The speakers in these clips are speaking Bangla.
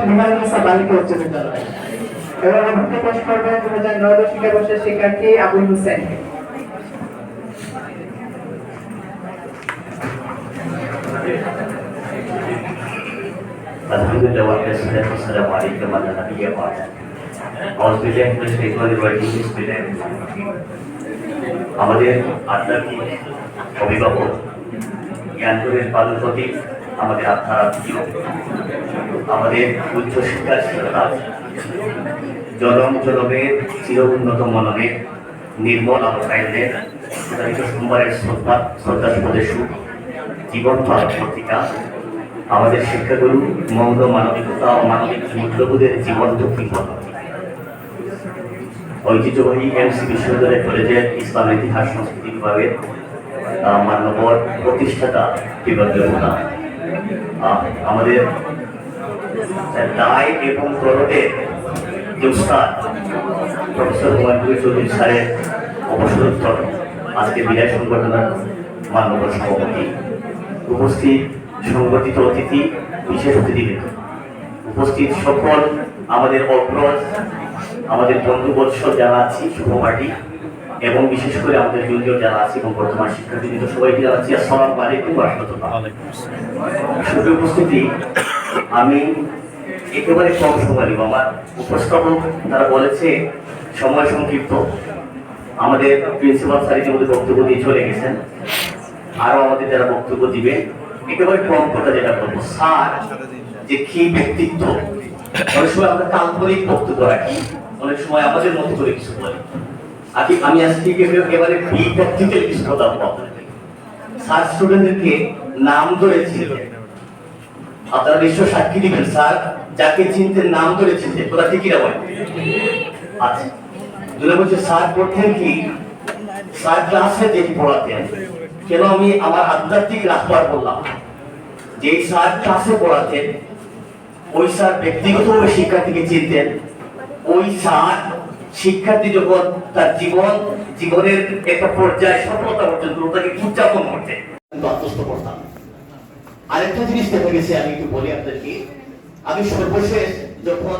বিহারুন্নেসা বালিকা উচ্চ বিদ্যালয় এবার অভিজ্ঞতা পেশ করবেন দু হাজার নয় শিক্ষাবর্ষের শিক্ষার্থী আবুল হোসেন الحمد لله والصلاة والسلام عليك وعلى نبينا بعد أعوذ بالله من الشيطان الرجيم بسم الله الرحمن الرحيم আমাদের আধ্যাত্মিক অভিভাবক জ্ঞানগুণের পালন প্রতি আমাদের আত্মার আত্মীয় আমাদের উচ্চ শিক্ষার শিক্ষা জনম জনমের চির উন্নত মননের নির্মল সোমবারের শ্রদ্ধা শ্রদ্ধাস্পদের সুখ জীবন পত্রিকা। আমাদের শিক্ষাগুরু মঙ্গ মানবিকতা ও মানবিক মূল্যবোধের জীবন্ত কিংবদন্তি ঐতিহ্যবাহী এমসি বিশ্ববিদ্যালয় কলেজের ইসলাম, ইতিহাস, সংস্কৃতি বিভাগের মান্যবর প্রতিষ্ঠাতা বিভাগীয় আমাদের দায় এবং যে উস্তাদ প্রফেসর হুমায়ুন চৌধুরী স্যারের অবসরোত্তর আজকে বিদায় সংগঠনের মান্যবর সভাপতি। উপস্থিত সংগঠিত অতিথি, বিশেষ অতিথিবৃন্দ। উপস্থিত সকল আমাদের অগ্রজ, আমাদের বন্ধুবৎস যারা আছি, শুভমাটি, এবং বিশেষ করে আমাদের জুনিয়র যারা আছে এবং বর্তমান শিক্ষার্থীবৃন্দ, সবাইকে জানাচ্ছি আসসালামু আলাইকুম রহমতুল্লাহ। শুধু উপস্থিতি আমি একেবারে কম সময় আমার উপস্থাপক তারা বলেছে, সময় সংক্ষিপ্ত। আমাদের প্রিন্সিপাল স্যার ইতিমধ্যে বক্তব্য দিয়ে চলে গেছেন। আরও আমাদের যারা বক্তব্য দিবে একেবারে কম কথা যেটা বলব। স্যার, যে কি ব্যক্তিত্ব? অনেক সময় আমরা কাল্পনিক বক্তব্য রাখি, অনেক সময় আমাদের মতো করে কিছু বলি। আজকে আমি আজকে একেবারে প্র্যাকটিক্যাল কিছু কথা বলব স্যার স্টুডেন্টদেরকে নাম ধরে চিনতেন আপনারা নিশ্চয় সাক্ষী দিবেন, স্যার। যাকে চিনতেন নাম ধরে চিনতেন, ওরা ঠিকই বলে। আচ্ছা দুটো বলছে, স্যার পড়তেন কি? স্যার ক্লাসে দেখি পড়াতেন, কেন আমি আমার আধ্যাত্মিক রাখবার বললাম? যে স্যার ক্লাসে পড়াতেন, ওই স্যার ব্যক্তিগতভাবে শিক্ষার্থীকে চিনতেন। ওই স্যার শিক্ষার্থী যখন তার জীবন, জীবনের একটা পর্যায়ে সফলতা পর্যন্ত ওটাকে উদযাপন করতেন। আরেকটা জিনিস দেখা গেছে, আমি একটু বলি আপনাদেরকে। আমি সর্বশেষ যখন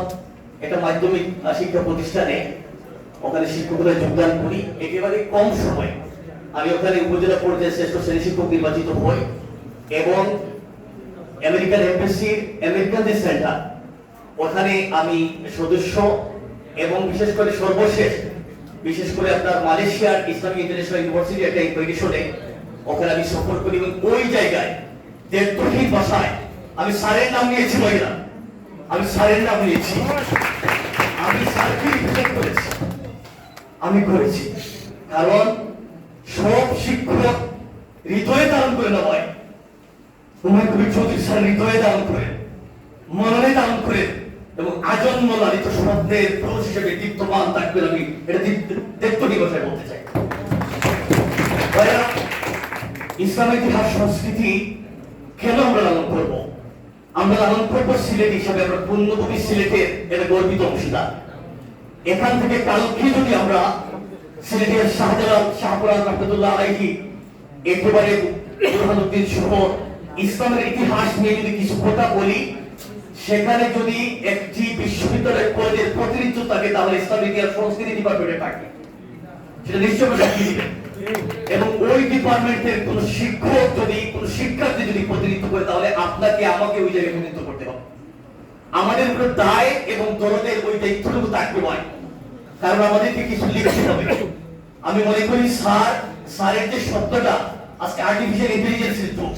একটা মাধ্যমিক শিক্ষা প্রতিষ্ঠানে ওখানে শিক্ষকরা যোগদান করি, একেবারে কম সময়। আমি ওখানে উপজেলা পর্যায়ে শ্রেষ্ঠ শ্রেণি শিক্ষক নির্বাচিত হই এবং আমেরিকান এমবেসির, আমেরিকান যে সেন্টার, ওখানে আমি সদস্য এবং বিশেষ করে সর্বশেষ, বিশেষ করে আপনার মালয়েশিয়ার ইসলামিক ইন্টারন্যাশনাল ইউনিভার্সিটি একটা ইনভিটেশনে ওখানে আমি সফর করি এবং ওই জায়গায় দেড়তহিন ভাষায় আমি স্যারের নাম নিয়েছি মহিলা। আমি স্যারের নাম নিয়েছি। আমি স্যারকে রিপ্রেজেন্ট করেছি। আমি করেছি। কারণ সব শিক্ষক হৃদয়ে ধারণ করে না হয়। হুমায়ুন কবির চৌধুরী স্যার হৃদয়ে ধারণ করে মননে ধারণ করে এবং আজন্ম লালিত স্বপ্নের পুরুষ হিসেবে দীপ্তমান থাকবেন আমি। এটা দেবতনী ভাষায় বলতে চাই। ভাইরা, ইসলামের ইতিহাস সংস্কৃতি কেন আমরা লালন করব? আমরা লালন করব সিলেট হিসাবে, আমরা পূর্ণভূমি সিলেটের এটা গর্বিত অংশীদার। এখান থেকে কালকে যদি আমরা সিলেটের শাহজালাল শাহপুরান রহমতুল্লাহ আলাইহি, একেবারে বুরহানুদ্দিন সহ ইসলামের ইতিহাস নিয়ে যদি কিছু কথা বলি, সেখানে যদি একটি বিশ্ববিদ্যালয় কলেজের প্রতিনিধিত্ব থাকে, তাহলে ইসলামের ইতিহাস সংস্কৃতি ডিপার্টমেন্টে থাকে। সেটা নিশ্চয়ই এবং ওই ডিপার্টমেন্টের কোন শিক্ষক যদি, কোন শিক্ষার্থী যদি প্রতিনিধিত্ব করে, তাহলে আপনাকে আমাকে ওই জায়গায় প্রতিনিধিত্ব করতে হবে। আমাদের উপরে দায় এবং দরদের ওই দায়িত্বটুকু থাকবে নয় কারণ আমাদেরকে কিছু লিখতে হবে। আমি মনে করি স্যার, স্যারের যে শব্দটা, আজকে আর্টিফিশিয়াল ইন্টেলিজেন্সের যুগ।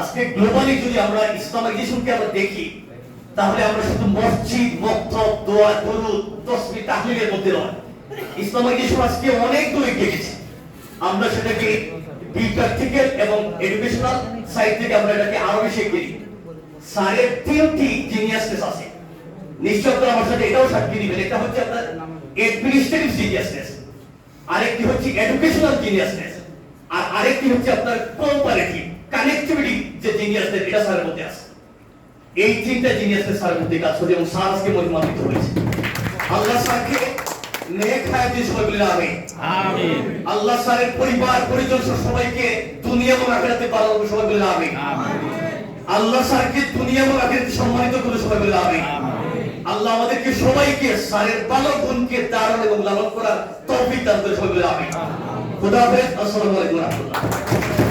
আজকে গ্লোবালি যদি আমরা ইসলামাইজেশনকে আমরা দেখি, তাহলে আমরা শুধু মসজিদ মক্তব দোয়া, দরুদ তসবিহ তাহলিলের মধ্যে নয়। ইসলামাইজেশন আজকে অনেক দূর গেছে আমরা সেটাকে বি প্র্যাকটিক্যাল এবং এডুকেশনাল সাইড থেকে আমরা এটাকে আরও বেশি নিই। স্যারের তিনটি জিনিয়াসনেস আছে। নিশ্চয় আপনারা আমার সাথে এটাও সাক্ষী দিবেন। এটা হচ্ছে আপনার অ্যাডমিনিস্ট্রেটিভ জিনিয়াসনেস আরেকটি হচ্ছে এডুকেশনাল জিনিয়াসনেস আর আরেকটি হচ্ছে আপনার কোম্পারেটিভ কানেক্টিভিটি যে জিনিয়াসনেস এটা স্যারের মধ্যে আছে। এই তিনটা জিনিয়াসনেস স্যারের মধ্যে কাজ করে এবং স্যার আজকে মহিমান্বিত হয়েছে। আল্লাহ স্যারকে নেক হায়াত আমিন। আমিন। আল্লাহ স্যারের পরিবার পরিজন সবাইকে দুনিয়া এবং আখেরাতে ভালো সবাই বলে আমিন। আল্লাহ স্যারকে দুনিয়া এবং আখিরাতে সম্মানিত করে সবাই বলে আমি আল্লাহ আমাদেরকে সবাইকে স্যারের বালক বোনকে দারুণ এবং লালন করার তৌফিক দান করে সবাই বলে আমি খুদা হাফেজ আসসালামু আলাইকুম রাহমাতুল্লাহ।